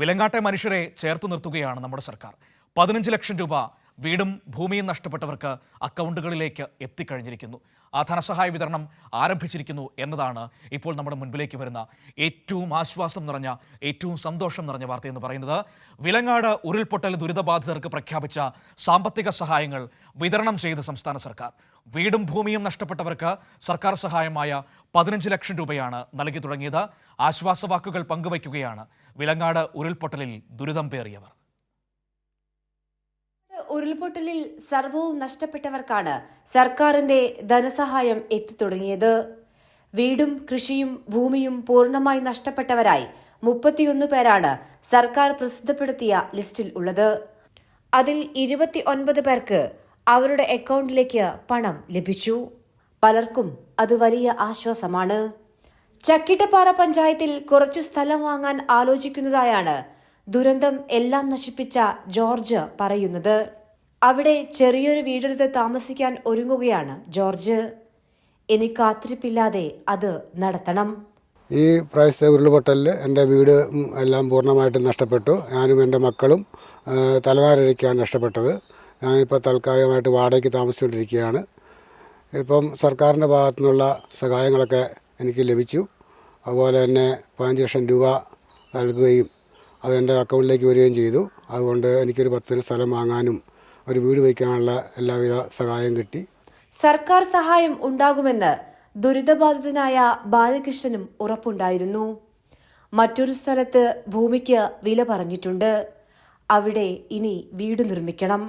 വിലങ്ങാട്ടെ മനുഷ്യരെ ചേർത്ത് നിർത്തുകയാണ് നമ്മുടെ സർക്കാർ. പതിനഞ്ച് ലക്ഷം രൂപ വീടും ഭൂമിയും നഷ്ടപ്പെട്ടവർക്ക് അക്കൗണ്ടുകളിലേക്ക് എത്തിക്കഴിഞ്ഞിരിക്കുന്നു. ആ ധനസഹായ വിതരണം ആരംഭിച്ചിരിക്കുന്നു എന്നതാണ് ഇപ്പോൾ നമ്മുടെ മുൻപിലേക്ക് വരുന്ന ഏറ്റവും ആശ്വാസം നിറഞ്ഞ ഏറ്റവും സന്തോഷം നിറഞ്ഞ വാർത്ത എന്ന് പറയുന്നത്. വിലങ്ങാട് ഉരുൾപൊട്ടൽ ദുരിതബാധിതർക്ക് പ്രഖ്യാപിച്ച സാമ്പത്തിക സഹായങ്ങൾ വിതരണം ചെയ്ത് സംസ്ഥാന സർക്കാർ. വീടും ഭൂമിയും നഷ്ടപ്പെട്ടവർക്ക് സർക്കാർ സഹായമായ പതിനഞ്ച് ലക്ഷം രൂപയാണ് നൽകി തുടങ്ങിയത്. ആശ്വാസവാക്കുകൾ പങ്കുവയ്ക്കുകയാണ് വിലങ്ങാട് ഉരുൾപൊട്ടലിൽ ദുരിതം പേറിയവർ. ഉരുൾപൊട്ടലിൽ സർവവും നഷ്ടപ്പെട്ടവർക്കാണ് സർക്കാരിന്റെ ധനസഹായം എത്തിത്തുടങ്ങിയത്. വീടും കൃഷിയും ഭൂമിയും പൂർണമായി നഷ്ടപ്പെട്ടവരായി മുപ്പത്തിയൊന്ന് പേരാണ് സർക്കാർ പ്രസിദ്ധപ്പെടുത്തിയ ലിസ്റ്റിൽ ഉള്ളത്. അതിൽ ഇരുപത്തി ഒൻപത് പേർക്ക് അവരുടെ അക്കൗണ്ടിലേക്ക് പണം ലഭിച്ചു. പലർക്കും അത് വലിയ ആശ്വാസമാണ്. ചക്കിട്ടപ്പാറ പഞ്ചായത്തിൽ കുറച്ചു സ്ഥലം വാങ്ങാൻ ആലോചിക്കുന്നതായാണ് ദുരന്തം എല്ലാം നശിപ്പിച്ച ജോർജ് പറയുന്നത്. അവിടെ ചെറിയൊരു വീടെടുത്ത് താമസിക്കാൻ ഒരുങ്ങുകയാണ് ജോർജ്. ഇനി കാത്തിരിപ്പില്ലാതെ അത് നടത്തണം. ഈ പ്രാവശ്യത്തെ ഉരുൾപൊട്ടലിൽ എന്റെ വീട് എല്ലാം പൂർണമായിട്ടും നഷ്ടപ്പെട്ടു. ഞാനും എന്റെ മക്കളും ആ, തലവാരഴിക്കാണ് നഷ്ടപ്പെട്ടത്. ഞാനിപ്പോൾ താൽക്കാലികമായിട്ട് വാടകയ്ക്ക് താമസിച്ചുകൊണ്ടിരിക്കുകയാണ്. ഇപ്പം സർക്കാരിന്റെ ഭാഗത്തു നിന്നുള്ള സഹായങ്ങളൊക്കെ എനിക്ക് ലഭിച്ചു. അതുപോലെ തന്നെ പതിനഞ്ച് ലക്ഷം രൂപ നൽകുകയും അത് എന്റെ അക്കൗണ്ടിലേക്ക് വരികയും ചെയ്തു. അതുകൊണ്ട് എനിക്കൊരു പത്തിന് സ്ഥലം വാങ്ങാനും ഒരു വീട് വയ്ക്കാനുള്ള എല്ലാവിധ സഹായം കിട്ടി. സർക്കാർ സഹായം ഉണ്ടാകുമെന്ന് ദുരിതബാധിതനായ ബാലകൃഷ്ണനും ഉറപ്പുണ്ടായിരുന്നു. മറ്റൊരു സ്ഥലത്ത് ഭൂമിക്ക് വില പറഞ്ഞിട്ടുണ്ട്. അവിടെ ഇനി വീട് നിർമ്മിക്കണം.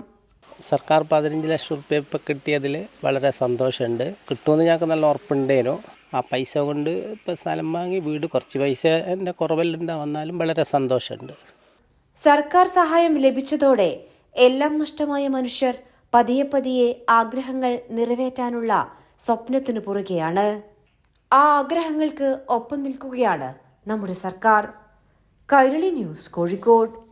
സർക്കാർ പതിനഞ്ച് ലക്ഷം റുപ്യ ഇപ്പം കിട്ടിയതിൽ വളരെ സന്തോഷമുണ്ട്. കിട്ടുമെന്ന് ഞങ്ങൾക്ക് നല്ല ഉറപ്പുണ്ടേനു ആ പൈസ കൊണ്ട് ഇപ്പം സ്ഥലം വാങ്ങി വീട് കുറച്ച് പൈസ എന്റെ കുറവെല്ലാം വന്നാലും വളരെ സന്തോഷമുണ്ട്. സർക്കാർ സഹായം ലഭിച്ചതോടെ എല്ലാം നഷ്ടമായ മനുഷ്യർ പതിയെ പതിയെ ആഗ്രഹങ്ങൾ നിറവേറ്റാനുള്ള സ്വപ്നത്തിനു പുറകെയാണ്. ആ ആഗ്രഹങ്ങൾക്ക് ഒപ്പം നിൽക്കുകയാണ് നമ്മുടെ സർക്കാർ. കൈരളി ന്യൂസ് കോഴിക്കോട്.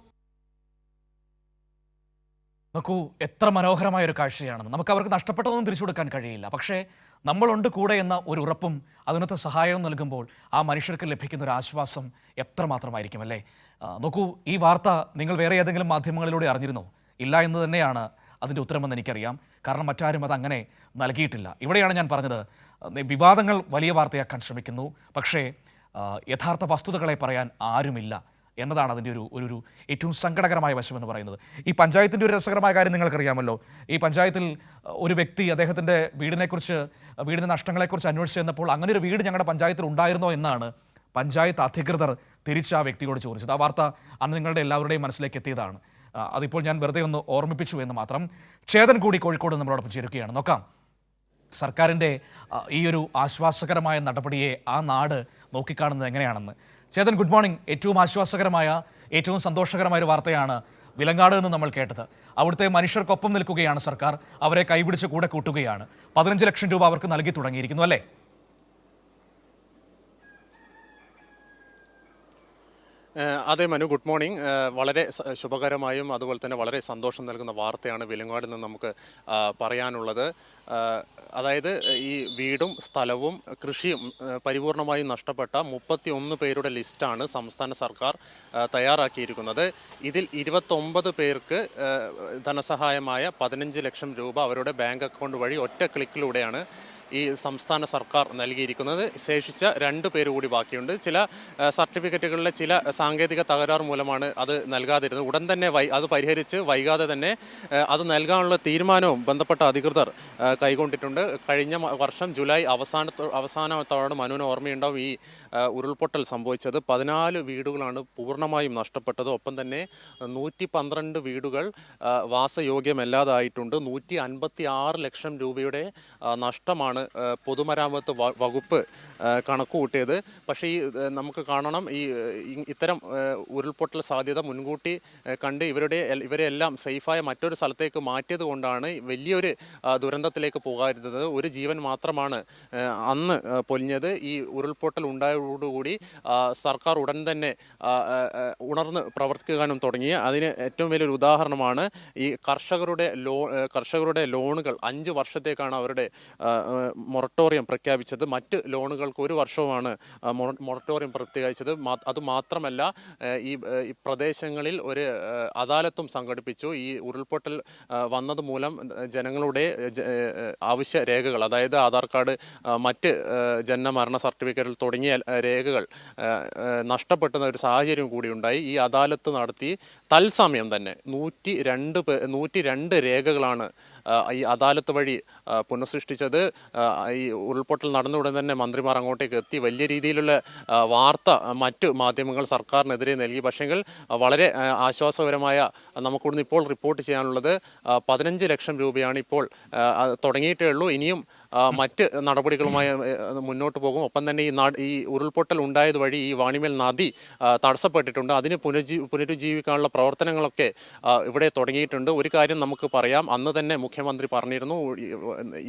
നോക്കൂ എത്ര മനോഹരമായ ഒരു കാഴ്ചയാണെന്ന്. നമുക്ക് അവർക്ക് നഷ്ടപ്പെട്ടതൊന്നും തിരിച്ചു കൊടുക്കാൻ കഴിയില്ല. പക്ഷേ നമ്മളുണ്ട് കൂടെ എന്ന ഒരു ഉറപ്പും അതിനകത്ത് സഹായവും നൽകുമ്പോൾ ആ മനുഷ്യർക്ക് ലഭിക്കുന്ന ഒരു ആശ്വാസം എത്രമാത്രമായിരിക്കും അല്ലേ? നോക്കൂ ഈ വാർത്ത നിങ്ങൾ വേറെ ഏതെങ്കിലും മാധ്യമങ്ങളിലൂടെ അറിഞ്ഞിരുന്നോ? ഇല്ല എന്ന് തന്നെയാണ് അതിന്റെ ഉത്തരമെന്ന് എനിക്കറിയാം. കാരണം മറ്റാരും അത് അങ്ങനെ നൽകിയിട്ടില്ല. ഇവിടെയാണ് ഞാൻ പറഞ്ഞത്. വിവാദങ്ങൾ വലിയ വാർത്തയാക്കാൻ ശ്രമിക്കുന്നു. പക്ഷേ യഥാർത്ഥ വസ്തുതകളെ പറയാൻ ആരുമില്ല. എന്നതാണ് അതിന്റെ ഒരു ഒരു ഏറ്റവും സങ്കടകരമായ വശം എന്ന് പറയുന്നത്. ഈ പഞ്ചായത്തിന്റെ ഒരു രസകരമായ കാര്യം നിങ്ങൾക്കറിയാമല്ലോ. ഈ പഞ്ചായത്തിൽ ഒരു വ്യക്തി അദ്ദേഹത്തിന്റെ വീടിനെക്കുറിച്ച് വീടിന്റെ നഷ്ടങ്ങളെക്കുറിച്ച് അന്വേഷിച്ച് ചെന്നപ്പോൾ അങ്ങനെ ഒരു വീട് ഞങ്ങളുടെ പഞ്ചായത്തിൽ ഉണ്ടായിരുന്നോ എന്നാണ് പഞ്ചായത്ത് അധികൃതർ തിരിച്ച് ആ വ്യക്തിയോട് ചോദിച്ചത്. ആ വാർത്ത അന്ന് നിങ്ങളുടെ എല്ലാവരുടെയും മനസ്സിലേക്ക് എത്തിയതാണ്. അതിപ്പോൾ ഞാൻ വെറുതെ ഒന്ന് ഓർമ്മിപ്പിച്ചു എന്ന് മാത്രം ചേതൻ കൂടി കോഴിക്കോട് നമ്മളോടൊപ്പം ചേരുകയാണ്. നോക്കാം. സർക്കാരിന്റെ ഈ ഒരു ആശ്വാസകരമായ നടപടിയെ ആ നാട് നോക്കിക്കാണുന്നത് എങ്ങനെയാണെന്ന്. Chetan good morning. ഏറ്റവും ആശ്വാസകരമായ ഏറ്റവും സന്തോഷകരമായ ഒരു വാർത്തയാണ് വിലങ്ങാട് എന്ന് നമ്മൾ കേട്ടത്. അവിടുത്തെ മനുഷ്യർക്കൊപ്പം നിൽക്കുകയാണ് സർക്കാർ. അവരെ കൈപിടിച്ച് കൂടെ കൂട്ടുകയാണ്. പതിനഞ്ച് ലക്ഷം രൂപ അവർക്ക് നൽകി തുടങ്ങിയിരിക്കുന്നു അല്ലേ? അതെ മനു. Good morning. വളരെ ശുഭകരമായും അതുപോലെ തന്നെ വളരെ സന്തോഷം നൽകുന്ന വാർത്തയാണ് വിലങ്ങാടിൽ നിന്ന് നമുക്ക് പറയാനുള്ളത്. അതായത് ഈ വീടും സ്ഥലവും കൃഷിയും പരിപൂർണമായും നഷ്ടപ്പെട്ട മുപ്പത്തി ഒന്ന് പേരുടെ ലിസ്റ്റാണ് സംസ്ഥാന സർക്കാർ തയ്യാറാക്കിയിരിക്കുന്നത്. ഇതിൽ ഇരുപത്തൊമ്പത് പേർക്ക് ധനസഹായമായ പതിനഞ്ച് ലക്ഷം രൂപ അവരുടെ ബാങ്ക് അക്കൗണ്ട് വഴി ഒറ്റ ക്ലിക്കിലൂടെയാണ് ഈ സംസ്ഥാന സർക്കാർ നൽകിയിരിക്കുന്നത്. ശേഷിച്ച രണ്ട് പേര് കൂടി ബാക്കിയുണ്ട്. ചില സർട്ടിഫിക്കറ്റുകളിലെ ചില സാങ്കേതിക തകരാർ മൂലമാണ് അത് നൽകാതിരുന്നത്. ഉടൻ തന്നെ വൈ അത് പരിഹരിച്ച് വൈകാതെ തന്നെ അത് നൽകാനുള്ള തീരുമാനവും ബന്ധപ്പെട്ട അധികൃതർ കൈകൊണ്ടിട്ടുണ്ട്. കൈക്കൊണ്ടിട്ടുണ്ട് കഴിഞ്ഞ വർഷം ജൂലൈ അവസാന അവസാനത്തോടെ മനുവിന് ഓർമ്മയുണ്ടാവും ഈ ഉരുൾപൊട്ടൽ സംഭവിച്ചത്. പതിനാല് വീടുകളാണ് പൂർണമായും നഷ്ടപ്പെട്ടത്. ഒപ്പം തന്നെ നൂറ്റി പന്ത്രണ്ട് വീടുകൾ വാസയോഗ്യമല്ലാതായിട്ടുണ്ട്. നൂറ്റി അൻപത്തി ആറ് ലക്ഷം രൂപയുടെ നഷ്ടമാണ് ആ, പൊതുമരാമത്ത് വകുപ്പ് കണക്ക് കൂട്ടിയത് പക്ഷേ ഈ നമുക്ക് കാണണം ഈ ഇത്തരം ഉരുൾപൊട്ടൽ സാധ്യത മുൻകൂട്ടി കണ്ട് ഇവരുടെ ഇവരെല്ലാം സേഫായ മറ്റൊരു സ്ഥലത്തേക്ക് മാറ്റിയത് കൊണ്ടാണ് വലിയൊരു ദുരന്തത്തിലേക്ക് പോകാതിരുന്നത്. ഒരു ജീവൻ മാത്രമാണ് അന്ന് പൊലിഞ്ഞത്. ഈ ഉരുൾപൊട്ടൽ ഉണ്ടായതോടുകൂടി സർക്കാർ ഉടൻ തന്നെ ഉണർന്ന് പ്രവർത്തിക്കാനും തുടങ്ങി. അതിന് ഏറ്റവും വലിയൊരു ഉദാഹരണമാണ് ഈ കർഷകരുടെ ലോ കർഷകരുടെ ലോണുകൾ അഞ്ച് വർഷത്തേക്കാണ് അവരുടെ മൊറട്ടോറിയം പ്രഖ്യാപിച്ചത് മറ്റ് ലോണുകൾക്ക് ഒരു വർഷവുമാണ് മൊറട്ടോറിയം പ്രഖ്യാപിച്ചത് അത് മാത്രമല്ല ഈ പ്രദേശങ്ങളിൽ ഒരു അദാലത്തും സംഘടിപ്പിച്ചു. ഈ ഉരുൾപൊട്ടൽ വന്നത് മൂലം ജനങ്ങളുടെ ആവശ്യ രേഖകൾ അതായത് ആധാർ കാർഡ് മറ്റ് ജനന മരണ സർട്ടിഫിക്കറ്റുകൾ തുടങ്ങിയ രേഖകൾ നഷ്ടപ്പെടുന്ന ഒരു സാഹചര്യം കൂടി ഉണ്ടായി. ഈ അദാലത്ത് നടത്തി തത്സമയം തന്നെ നൂറ്റി രണ്ട് നൂറ്റി രണ്ട് രേഖകളാണ് ഈ അദാലത്ത് വഴി പുനഃസൃഷ്ടിച്ചത്. ഈ ഉരുൾപൊട്ടൽ നടന്ന ഉടൻ തന്നെ മന്ത്രിമാർ അങ്ങോട്ടേക്ക് എത്തി. വലിയ രീതിയിലുള്ള വാർത്ത മറ്റ് മാധ്യമങ്ങൾ സർക്കാരിനെതിരെ നൽകി പക്ഷേങ്കിൽ വളരെ ആശ്വാസകരമായ നമുക്കിവിടുന്ന് ഇപ്പോൾ റിപ്പോർട്ട് ചെയ്യാനുള്ളത് പതിനഞ്ച് ലക്ഷം രൂപയാണ് ഇപ്പോൾ തുടങ്ങിയിട്ടേ ഉള്ളൂ. ഇനിയും മറ്റ് നടപടികളുമായി മുന്നോട്ട് പോകും. ഒപ്പം തന്നെ ഈ ഈ ഉരുൾപൊട്ടൽ ഉണ്ടായത് വഴി ഈ വാണിമേൽ നദി തടസ്സപ്പെട്ടിട്ടുണ്ട്. അതിന് പുനരുജ്ജീ പുനരുജ്ജീവിക്കാനുള്ള പ്രവർത്തനങ്ങളൊക്കെ ഇവിടെ തുടങ്ങിയിട്ടുണ്ട്. ഒരു കാര്യം നമുക്ക് പറയാം. അന്ന് തന്നെ മുഖ്യമന്ത്രി പറഞ്ഞിരുന്നു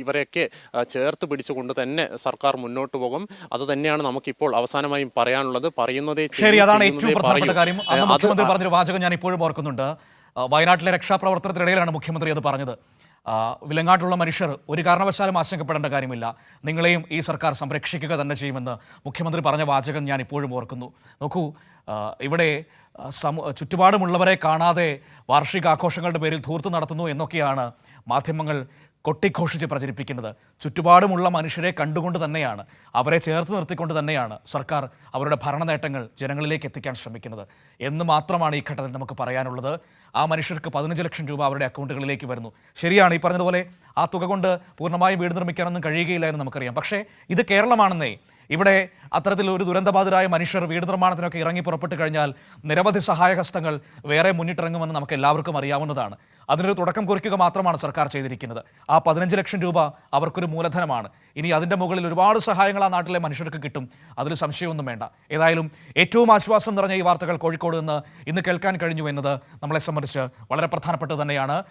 ഇവരെയൊക്കെ ചേർത്ത് പിടിച്ചുകൊണ്ട് തന്നെ സർക്കാർ മുന്നോട്ട് പോകും. അത് തന്നെയാണ് നമുക്കിപ്പോൾ അവസാനമായും പറയാനുള്ളത്. പറയുന്നതേ ശരി അതാണ് ഏറ്റവും പ്രധാനപ്പെട്ട കാര്യം. മുഖ്യമന്ത്രി പറഞ്ഞൊരു വാചകം ഞാൻ ഇപ്പോഴും ഓർക്കുന്നുണ്ട്. വയനാട്ടിലെ രക്ഷാപ്രവർത്തനത്തിനിടയിലാണ് മുഖ്യമന്ത്രി അത് പറഞ്ഞത്. വിലങ്ങാട്ടുള്ള മനുഷ്യർ ഒരു കാരണവശാലും ആശങ്കപ്പെടേണ്ട കാര്യമില്ല. നിങ്ങളെയും ഈ സർക്കാർ സംരക്ഷിക്കുക തന്നെ ചെയ്യുമെന്ന് മുഖ്യമന്ത്രി പറഞ്ഞ വാചകം ഞാൻ ഇപ്പോഴും ഓർക്കുന്നു. നോക്കൂ ഇവിടെ സമൂ ചുറ്റുപാടുമുള്ളവരെ കാണാതെ വാർഷികാഘോഷങ്ങളുടെ പേരിൽ ധൂർത്ത് നടത്തുന്നു എന്നൊക്കെയാണ് മാധ്യമങ്ങൾ കൊട്ടിഘോഷിച്ച് പ്രചരിപ്പിക്കുന്നത്. ചുറ്റുപാടുമുള്ള മനുഷ്യരെ കണ്ടുകൊണ്ട് തന്നെയാണ് അവരെ ചേർത്ത് നിർത്തിക്കൊണ്ട് തന്നെയാണ് സർക്കാർ അവരുടെ ഭരണ നേട്ടങ്ങൾ ജനങ്ങളിലേക്ക് എത്തിക്കാൻ ശ്രമിക്കുന്നത്. എന്ന് മാത്രമാണ് ഈ ഘട്ടത്തിൽ നമുക്ക് പറയാനുള്ളത്. ആ മനുഷ്യർക്ക് പതിനഞ്ച് ലക്ഷം രൂപ അവരുടെ അക്കൗണ്ടുകളിലേക്ക് വരുന്നു. ശരിയാണ് ഈ പറഞ്ഞതുപോലെ ആ തുക കൊണ്ട് പൂർണമായും വീട് നിർമ്മിക്കാനൊന്നും കഴിയുകയില്ല എന്ന് നമുക്കറിയാം. പക്ഷേ ഇത് കേരളമാണെന്നേ ഇവിടെ അത്തരത്തിൽ ഒരു ദുരന്തബാധിതരായ മനുഷ്യർ വീട് നിർമ്മാണത്തിനൊക്കെ ഇറങ്ങി പുറപ്പെട്ട് കഴിഞ്ഞാൽ നിരവധി സഹായഹസ്തങ്ങൾ വേറെ മുന്നിട്ടിറങ്ങുമെന്ന് നമുക്ക് എല്ലാവർക്കും അറിയാവുന്നതാണ്. അതിനൊരു തുടക്കം കുറിക്കുക മാത്രമാണ് സർക്കാർ ചെയ്തിരിക്കുന്നത്. ആ പതിനഞ്ച് ലക്ഷം രൂപ അവർക്കൊരു മൂലധനമാണ്. ഇനി അതിന്റെ മുകളിൽ ഒരുപാട് സഹായങ്ങൾ ആ നാട്ടിലെ മനുഷ്യർക്ക് കിട്ടും. അതിൽ സംശയമൊന്നും വേണ്ട. ഏതായാലും ഏറ്റവും ആശ്വാസം നിറഞ്ഞ ഈ വാർത്തകൾ കോഴിക്കോട് നിന്ന് ഇന്ന് കേൾക്കാൻ കഴിഞ്ഞു എന്നത് നമ്മളെ സംബന്ധിച്ച് വളരെ പ്രധാനപ്പെട്ടത് തന്നെയാണ്.